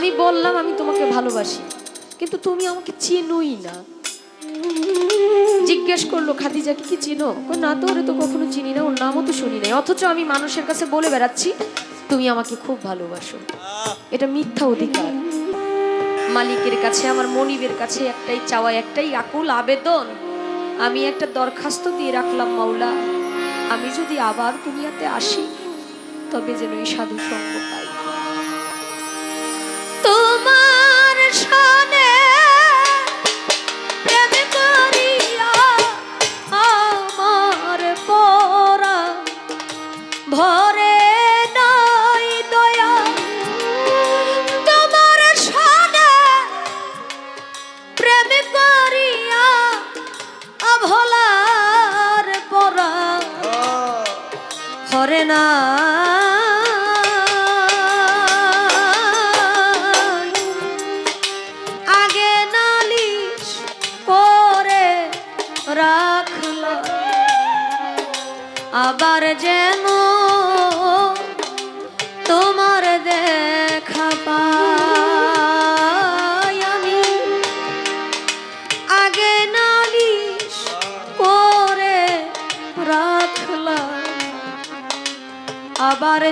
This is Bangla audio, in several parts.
আমি বললাম, আমি তোমাকে ভালোবাসি, কিন্তু তুমি আমাকে চিনোই না। জিজ্ঞেস করল খাদিজাকে কি চিনো? না তো, ওরে তো কখনো চিনি না, ওর নামও তো শুনি নাই। অথচ আমি মানুষের কাছে বলে বেড়াচ্ছি, তুমি আমাকে খুব ভালোবাসো। এটা মিথ্যা অধিকার। মালিকের কাছে, আমার মনিবের কাছে একটাই চাওয়া, একটাই আকুল আবেদন। আমি একটা দরখাস্ত দিয়ে রাখলাম, মাওলা। আমি যদি আবার দুনিয়াতে আসি, তবে যেন এই সাধু সঙ্গ পাই।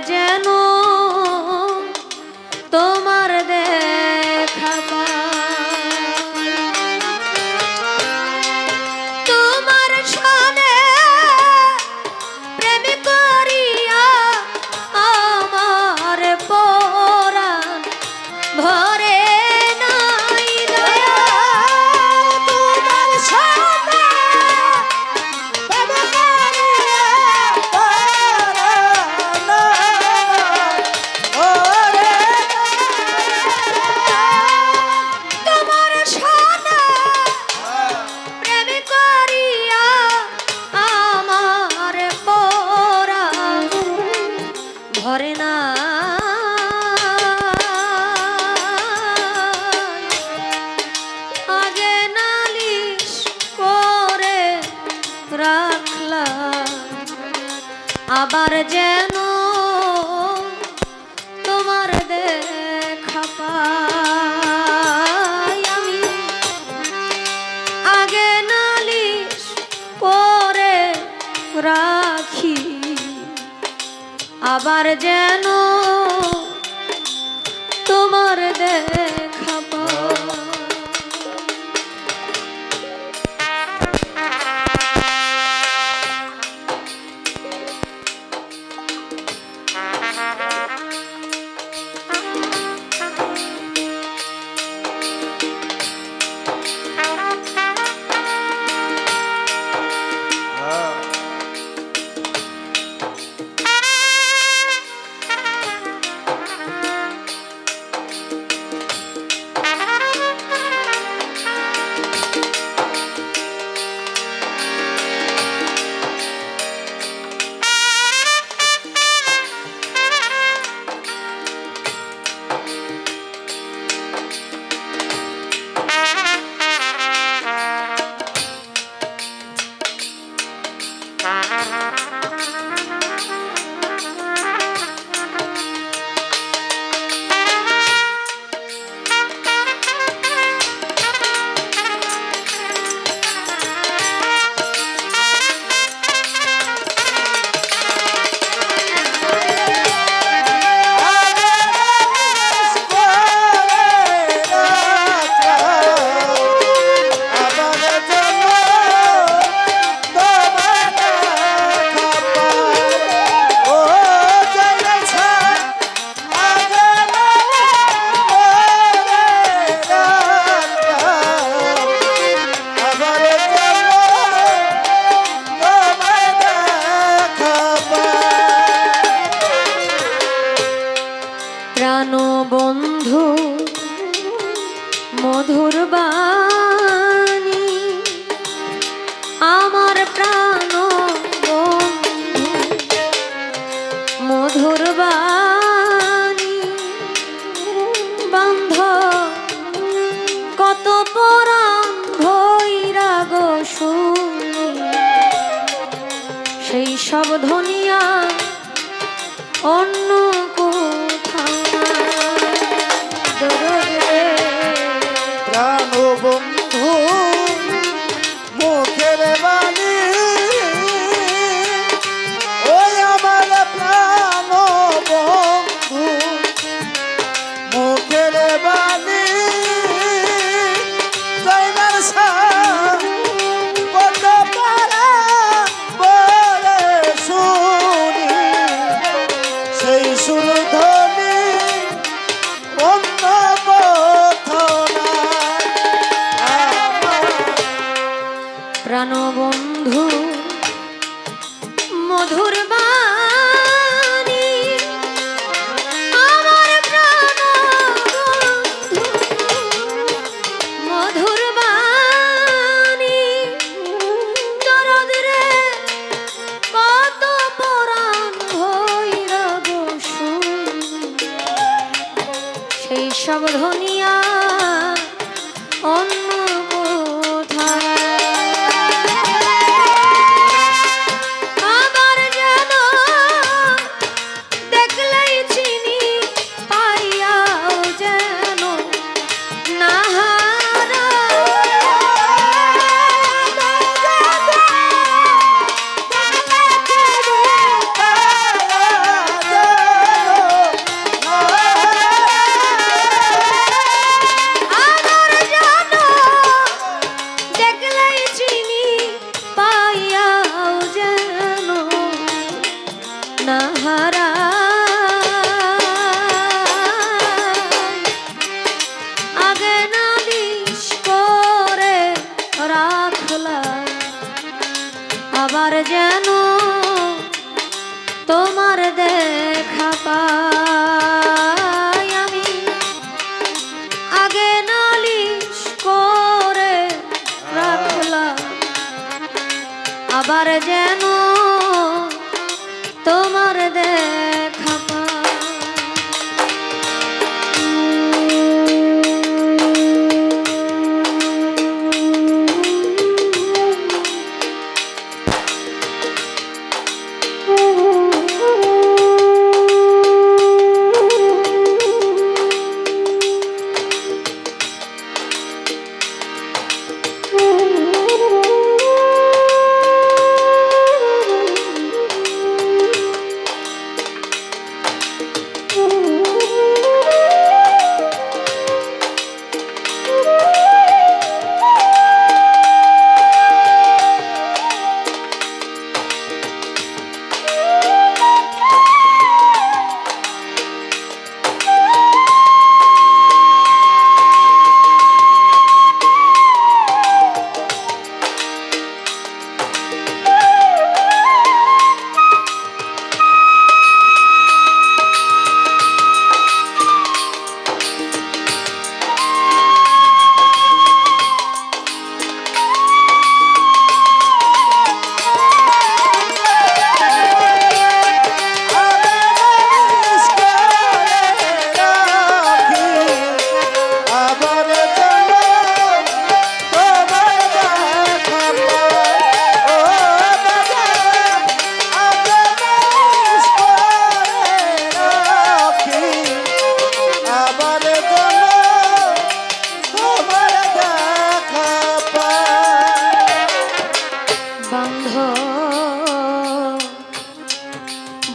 যেন আবার যেন তোমার দেখা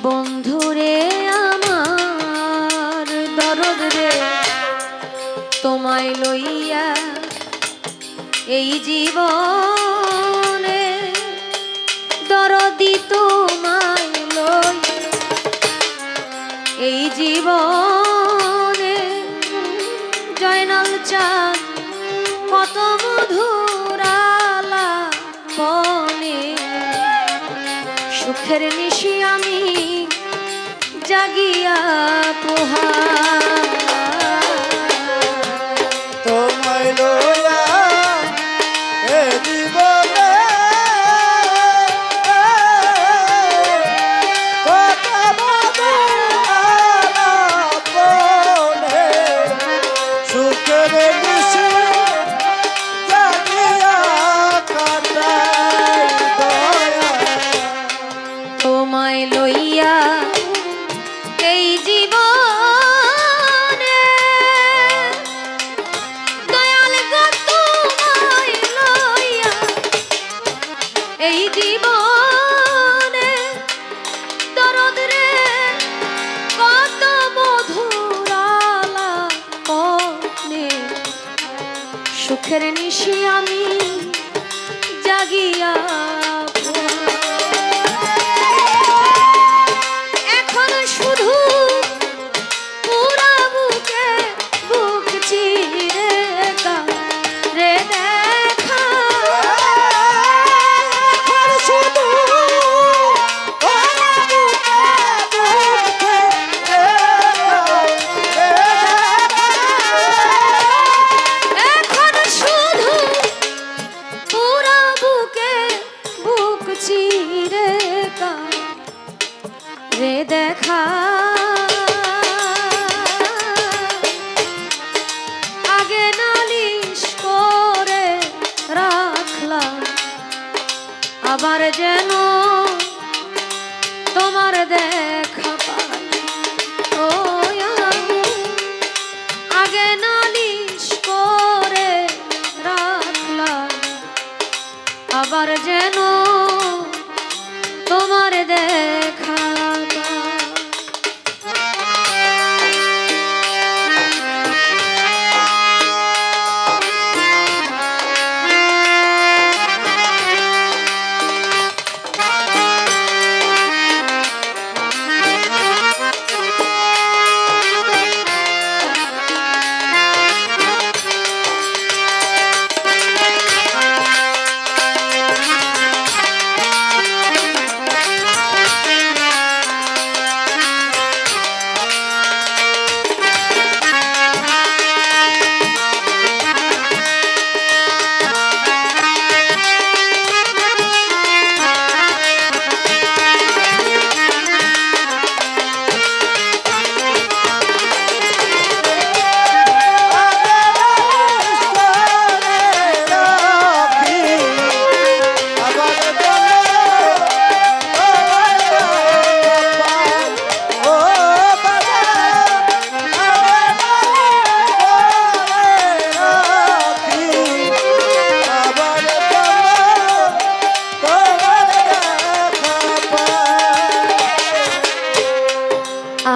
বন্ধুরে আমার দরদ রে তোমায় লইয়া এই জীবনে Kareni Shi.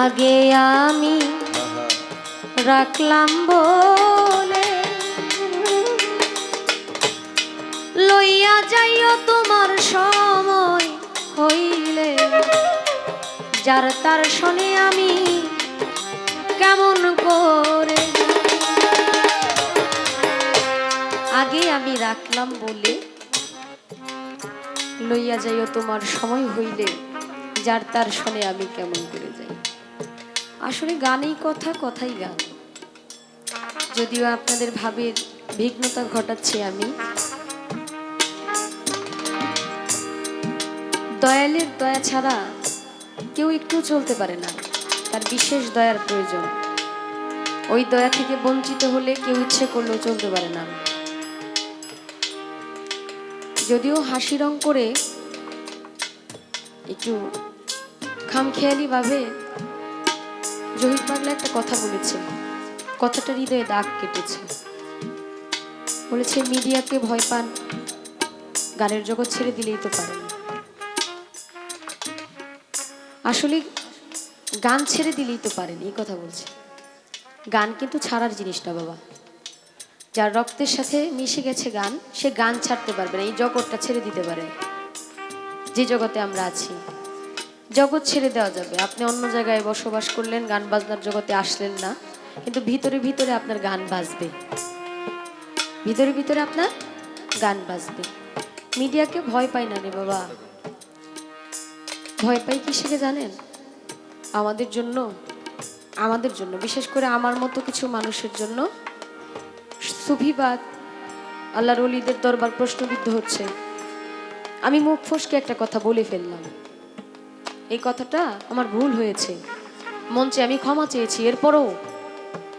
আগে আমি রাখলাম বলে। লইয়া যাইও তোমার সময় হইলে, যার তার শোনে আমি কেমন করে। আগে আমি রাখলাম বলে, লইয়া যাইও তোমার সময় হইলে, যার তার শোনে আমি কেমন করে যাই। আসলে গানেই কথা, কথাই গান। যদিও আপনাদের ভাবের বিঘ্নতা ঘটাচ্ছি আমি। দয়ালের দয়া ছাড়া কেউ একটু চলতে পারে না, তার বিশেষ দয়ার প্রয়োজন। ওই দয়া থেকে বঞ্চিত হলে কেউ ইচ্ছে করলেও চলতে পারে না। যদিও হাসি রং করে একটু খামখেয়ালি ভাবে জহির পাগলা একটা কথা বলেছে কথাটা হৃদয়ে দাগ কেটেছে। বলেছে, মিডিয়াকে ভয় পান, গানের জগৎ ছেড়ে দিলেই তো পারেন। আসলে গান ছেড়ে দিলেই তো পারেন, এই কথা বলছে। গান কিন্তু ছাড়ার জিনিসটা, বাবা। যার রক্তের সাথে মিশে গেছে গান, সে গান ছাড়তে পারবে না, এই জগৎটা ছেড়ে দিতে পারে। যে জগতে আমরা আছি। জগৎ ছেড়ে দেওয়া যাবে। আপনি অন্য জায়গায় বসবাস করলেন, গান বাজনার জগতে আসলেন না, কিন্তু ভিতরে ভিতরে আপনার গান বাজবে। ভিতরে ভিতরে আপনার গান বাজবে। মিডিয়াকে ভয় পাই না রে বাবা। ভয় পাই কিসেকে জানেন? আমাদের জন্য আমাদের জন্য, বিশেষ করে আমার মতো কিছু মানুষের জন্য সুফিবাদ, আল্লাহর অলিদের দরবার প্রশ্নবিদ্ধ হচ্ছে। আমি মুখ ফসকে একটা কথা বলে ফেললাম। এই কথাটা আমার ভুল হয়েছে। মঞ্চে আমি ক্ষমা চেয়েছি, এরপরও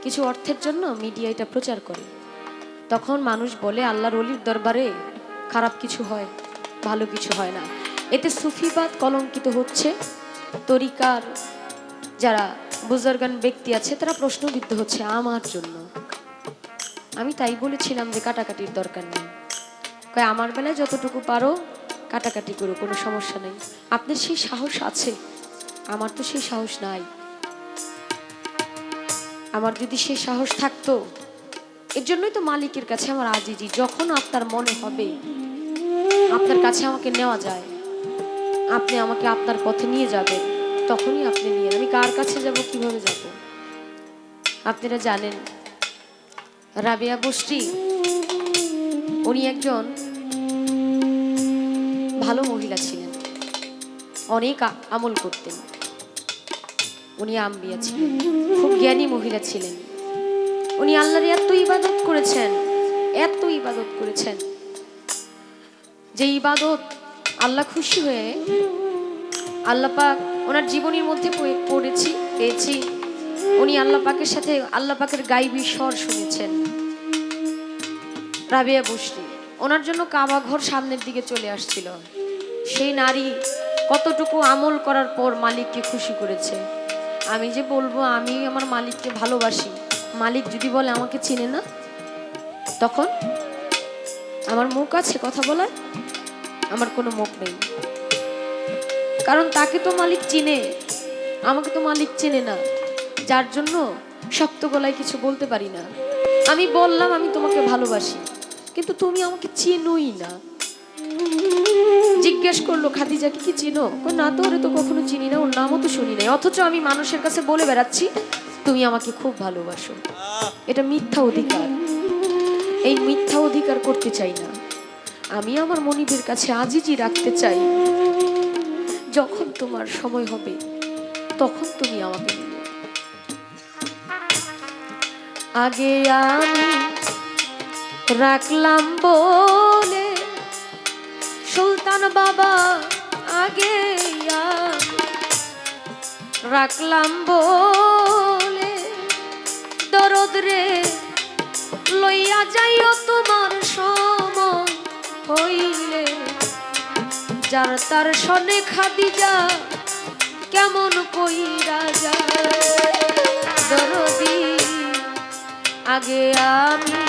কিছু অর্থের জন্য মিডিয়া এটা প্রচার করে। তখন মানুষ বলে, আল্লাহর অলির দরবারে খারাপ কিছু হয়, ভালো কিছু হয় না। এতে সুফিবাদ কলঙ্কিত হচ্ছে। তরিকার যারা বুজর্গান ব্যক্তি আছে, তারা প্রশ্নবিদ্ধ হচ্ছে আমার জন্য। আমি তাই বলেছিলাম যে কাটাকাটির দরকার নেই। কয়, আমার বেলায় যতটুকু পারো কাটাকাটি করো কোনো সমস্যা নেই। আপনার সেই সাহস আছে? আমার তো সেই সাহস নাই। আমার যদি সেই সাহস থাকতো, এর জন্যই তো মালিকের কাছে আমার আজিজি, যখন আপনার মনে হবে, আপনার কাছে আমাকে নেওয়া যায়, আপনি আমাকে আপনার পথে নিয়ে যাবেন, তখনই আপনি নিয়ে আমি কার কাছে যাব, কীভাবে যাব? আপনারা জানেন, রাবিয়া গোষ্ঠী, উনি একজন ভালো মহিলা ছিলেন। অনেক আমল করতেন। উনি আম্বিয়া ছিলেন। খুব জ্ঞানী মহিলা ছিলেন। উনি আল্লাহর এত ইবাদত করেছেন, এত ইবাদত করেছেন যে ইবাদত আল্লাহ খুশি হয়ে আল্লাহ পাক ওনার জীবনীর মধ্যে পড়ে- পড়েছি, পেয়েছি। উনি আল্লাহ পাকের সাথে আল্লাহ পাকের গাইবি স্বর শুনেছেন। রাবিয়া বসরি। ওনার জন্য কাবা ঘর সামনের দিকে চলে আসছিল। সেই নারী কতটুকু আমল করার পর মালিককে খুশি করেছে। আমি যে বলব, আমি আমার মালিককে ভালোবাসি। মালিক যদি বলে আমাকে চিনে না, তখন আমার মুখ আছে কথা বলার, আমার কোনো মুখ নেই। কারণ তাকে তো মালিক চিনে, আমাকে তো মালিক চেনে না। যার জন্য শক্ত গলায় কিছু বলতে পারি না। আমি বললাম, আমি তোমাকে ভালোবাসি। কিন্তু তুমি আমাকে চিনোই না। জিজ্ঞেস করল খাদিজাকে কি চিনো? না তো, ওরে তো কখনো চিনি না, ওর নামও তো শুনি নাই। অথচ আমি মানুষের কাছে বলে বেড়াচ্ছি, তুমি আমাকে খুব ভালোবাসো। এটা মিথ্যা অধিকার। এই মিথ্যা অধিকার করতে চাই না। আমি আমার মনিবের কাছে আজিজি রাখতে চাই। যখন তোমার সময় হবে, তখন তুমি আমাকে আগে আমি রাখলাম বলে। সুলতান বাবা আগে রাখলাম বলে। দরদ রে, লইয়া যাইও তোমার সময় হইলে। যার তার সনে খাদিজা কেমন কইরা যায়। দরদি, আগে আমি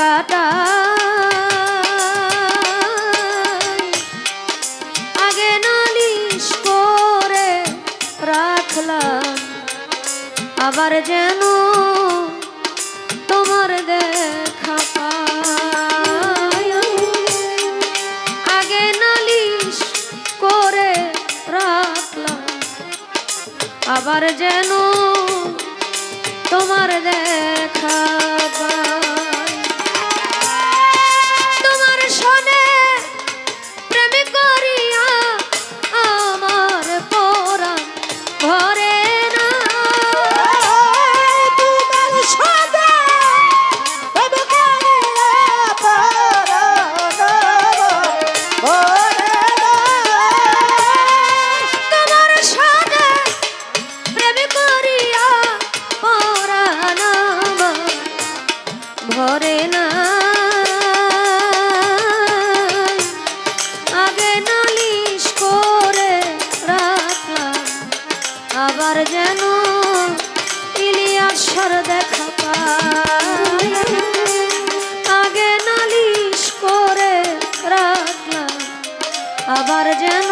কালকাটা আগে নালিশ করে রাখলাম, আবার যেন তোমার দেখা আগে নালিশ করে রাখলাম, আবার যেন আবার যেন ইলিয়াসর দেখা পাই আগে নালিশ করে রাখলাম আবার যেন